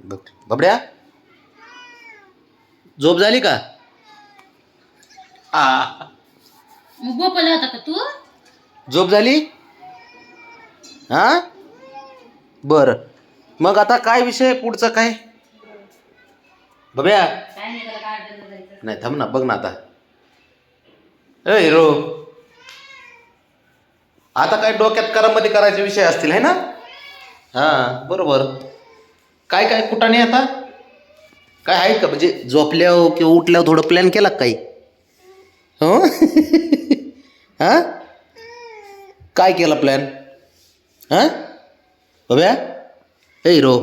बघ बबड्या? झोप झाली का? आ. मग बोपला होता का तू? झोप झाली? हा बर. मग आता काय विषय पुढचं काय? बब्या काय नाही त्याला गार्डनला जायचं. नाही थांब ना बघ ना आता. ए हिरो. आता काय डोक्यात करामध्ये करायचे विषय असतील है ना? हा बरोबर. काय काय कुठं नाही आता? काय आहे का? म्हणजे झोपल्यावर किंवा उठल्यावर थोडं प्लॅन केला काही? हो? हा? काय केला प्लॅन हा? बघ्या ए रो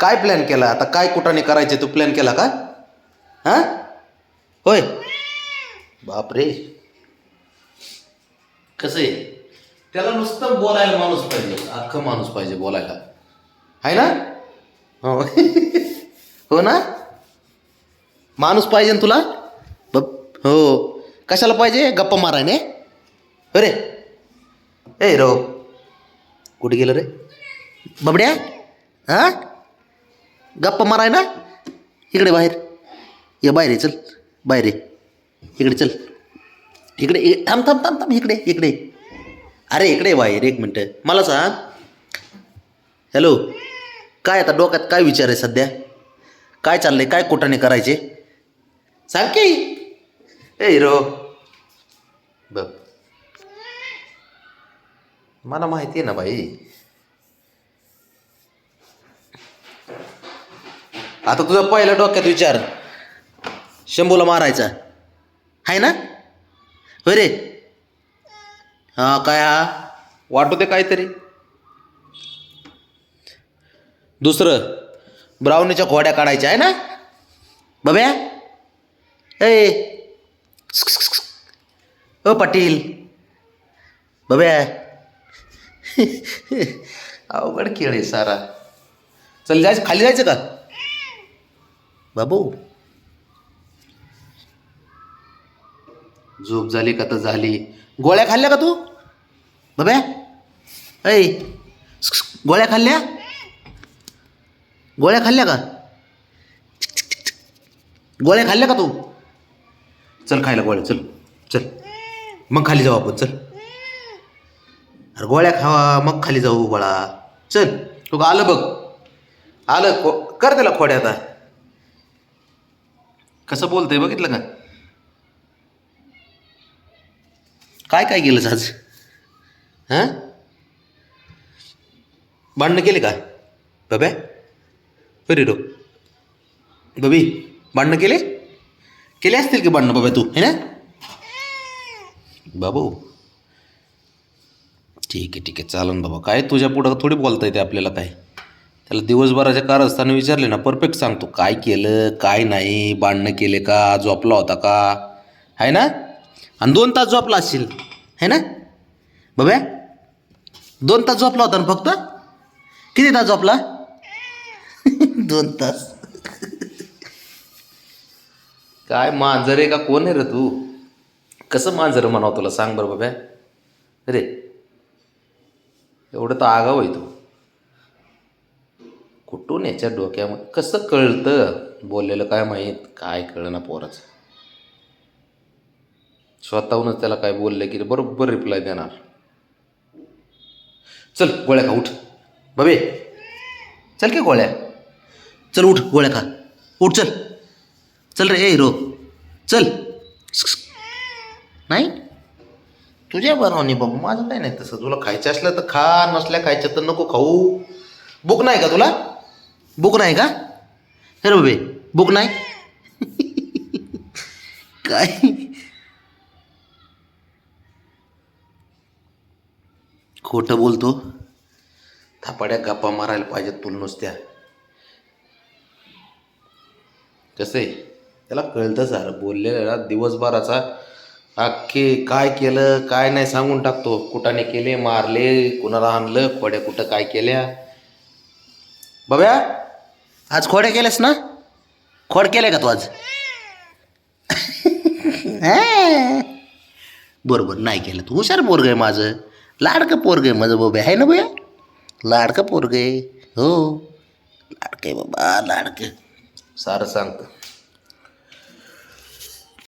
काय प्लॅन केला? आता काय कुठाने करायचे? तू प्लॅन केला का? हा? होय. बापरे. कसं आहे? त्याला नुसतं बोलायला माणूस पाहिजे. अख्खं माणूस पाहिजे बोलायला. आहे ना? हो. हो ना? माणूस पाहिजे ना तुला? बब हो. कशाला पाहिजे? गप्पा मारायने? अरे. ए रो. कुठे गेलं रे? बबड्या? हा? गप्पा माराय ना? इकडे बाहेर. ये बाहेर ये चल. बाहेर ये. इकडे चल. इकडे थांब थांब थांब थांब. इकडे इकडे. अरे इकडे बाहेर. एक मिनटं. मला सांग. हॅलो काय आता डोक्यात काय विचार आहे सध्या? काय चाललंय? काय कुठाने करायचे? सांग की. ए हिरो. बघ. मला माहिती आहे ना बाई. आता तुझा पहिला डोक्यात विचार. शंभूला मारायचा. आहे ना? होय रे? हा काय हा? वाटू दे काहीतरी. दुसरं. ब्राउनीच्या खोड्या काढायच्या आहे ना? बब्या ए. ओ पाटील. बब्या अवघड खेळ आहे सारा. चल जायचं खाली जायचं का? बाबू. झोप झाली का तर झाली. गोळ्या खाल्ल्या का तू? बब्या ऐ. गोळ्या खाल्ल्या? गोळ्या खाल्ल्या का? गोळ्या खाल्ल्या का तू? चल खायला गोळ्या चल चल. मग खाली जाऊ आपण चल. अरे गोळ्या खावा मग खाली जाऊ बाळा. चल तू का आलं बघ. आलं खो कर त्याला खोड्या आता. कसं बोलतंय बघितलं का? काय काय केलंस आज? हां? भांडणं केले का? बाब्या? बरे बबी भांडणं केले? केले असतील की भांडणं बाबा तू है ना? बाबू ठीक आहे ठीक आहे चालन बाबा. काय तुझ्या पुढं थोडी बोलता येते आपल्याला काय? त्याला दिवसभराच्या कारस्थाने विचारले ना परफेक्ट सांगतो. काय केलं काय नाही भांडणं केले का झोपला होता का? आहे ना? आणि दोन तास झोपला असशील है ना? बब्या दोन तास झोपला होता ना फक्त? किती तास झोपला? दोन तास. काय मांजर आहे का? कोण आहे रे तू? कसं मांजर म्हणावं तुला? सांग बरं बाब्या रे एवढं तर आगाव आहे तू. कुठून याच्या डोक्यामध्ये? कसं कळतं? बोललेलं काय माहीत? काय कळना पोराचं. स्वतःहूनच त्याला काय बोललं की बरोबर रिप्लाय देणार. चल गोळ्या का उठ. बबे चल की गोळ्या. चल उठ गोळ्या खा. उठ चल. चल रे ए हिरो चल. नाही? तुझ्या बनवणी बाबा माझं काय नाही तसं. तुला खायचं असलं तर खा नसल्या खायचं तर नको खाऊ. बुक नाही का तुला? बुक नाही का? हे रे बाबे बुक नाही? काय? खोटं बोलतो. थापाड्या गप्पा मारायला पाहिजेत तुला नुसत्या. कसं आहे त्याला कळतं सारं बोललेलं ना दिवसभराचा. अख्खे काय केलं काय नाही सांगून टाकतो. कुठाने केले मारले कुणाला आणलं खोड्या कुठं काय केल्या. बब्या आज खोड्या केल्यास ना? खोड केल्या का तू आज? बरोबर नाही केलं. तू हुशार पोरग आहे माझं. लाडकं पोरग आहे माझं बबे आहे ना बया? लाडकं पोरग आहे. हो. लाडके बाबा लाडकं. सारं सांगतं.